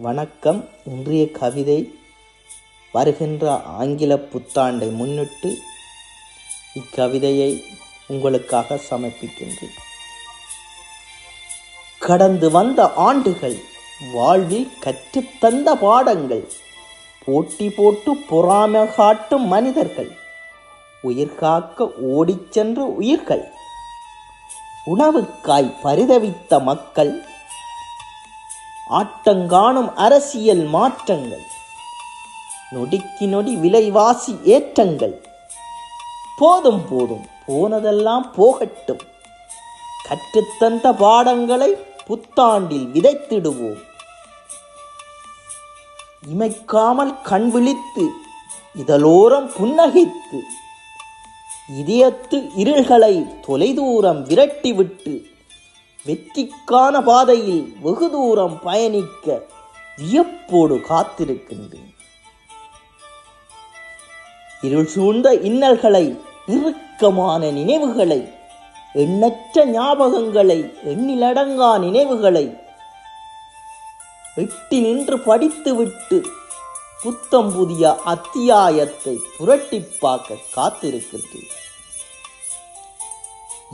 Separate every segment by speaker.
Speaker 1: வணக்கம். இன்றைய கவிதை வருகின்ற ஆங்கில புத்தாண்டை முன்னிட்டு இக்கவிதையை உங்களுக்காக சமர்ப்பிக்கின்றேன். கடந்து வந்த ஆண்டுகள் வாழ்வில் கற்றுத்தந்த பாடங்கள் போட்டி போட்டு பொறாமை காட்டும் மனிதர்கள் உயிர் காக்க ஓடிச் சென்ற உயிர்கள் உணவுக்காய் பரிதவித்த மக்கள் ஆட்டங்காணும் அரசியல் மாற்றங்கள். நொடிக்கு நொடி விலைவாசி ஏற்றங்கள். போதும் போதும் போனதெல்லாம் போகட்டும். கற்றுத்தந்த பாடங்களை புத்தாண்டில் விதைத்திடுவோம். இமைக்காமல் கண் விழித்து இதலோரம் புன்னகைத்து இதயத்து இருள்களை தொலைதூரம் விரட்டிவிட்டு வெற்றிக்கான பாதையில் வெகு தூரம் பயணிக்க வியப்போடு காத்திருக்கின்றேன். இருள் சூழ்ந்த இன்னல்களை இறுக்கமான நினைவுகளை எண்ணற்ற ஞாபகங்களை எண்ணிலடங்கா நினைவுகளை எட்டி நின்று படித்துவிட்டு புத்தம் புதிய அத்தியாயத்தை புரட்டி பார்க்க காத்திருக்கின்றேன்.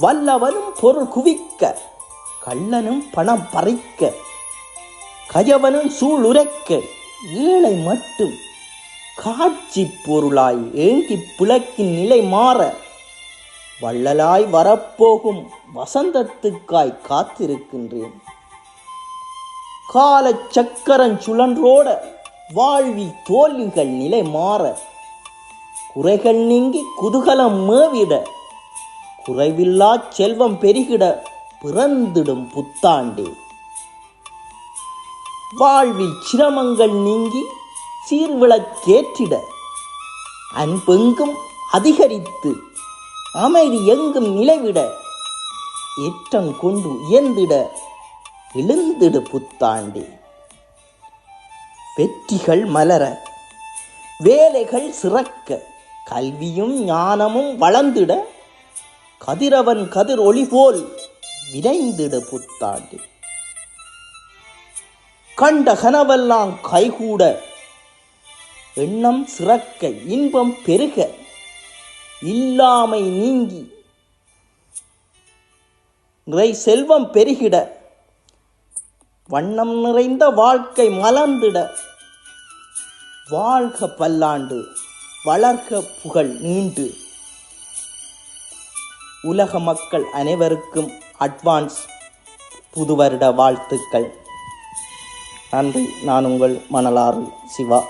Speaker 1: வல்லவனும் பொருள் குவிக்க கள்ளனும் பணம் பறிக்க கயவனும் சூழ் உரைக்க ஏழை மட்டும் காட்சி பொருளாய் ஏங்கி பிளக்கின் நிலை மாற வள்ளலாய் வரப்போகும் வசந்தத்துக்காய் காத்திருக்கின்றேன். கால சக்கரன் சுழன்றோட வாழ்வில் தோல்விகள் நிலை மாற குறைகள் நீங்கி குதூகலம் மேவிட குறைவில்லா செல்வம் பெருகிட பிறந்திடும் புத்தாண்டு. வாழ்வில் சிரமங்கள் நீங்கி சீர்விளக்கேற்றிட அன்பெங்கும் அதிகரித்து அமைதி எங்கும் நிலைவிட ஏற்றம் கொண்டு உயர்ந்திட எழுந்திடு புத்தாண்டே. வெற்றிகள் மலர வேலைகள் சிறக்க கல்வியும் ஞானமும் வளர்ந்திட கதிரவன் கதிர் ஒளி போல் விரைந்திட புத்தாண்டு. கண்ட கனவெல்லாம் கைகூட எண்ணம் சிறக்க இன்பம் பெருக இல்லாமை நீங்கி நிறை செல்வம் பெருகிட வண்ணம் நிறைந்த வாழ்க்கை மலர்ந்திட வாழ்க பல்லாண்டு வளர்க புகழ் நீண்டு. உலக மக்கள் அனைவருக்கும் அட்வான்ஸ் புது வருட வாழ்த்துக்கள். நன்றி. நான் உங்கள் மணலாறு சிவா.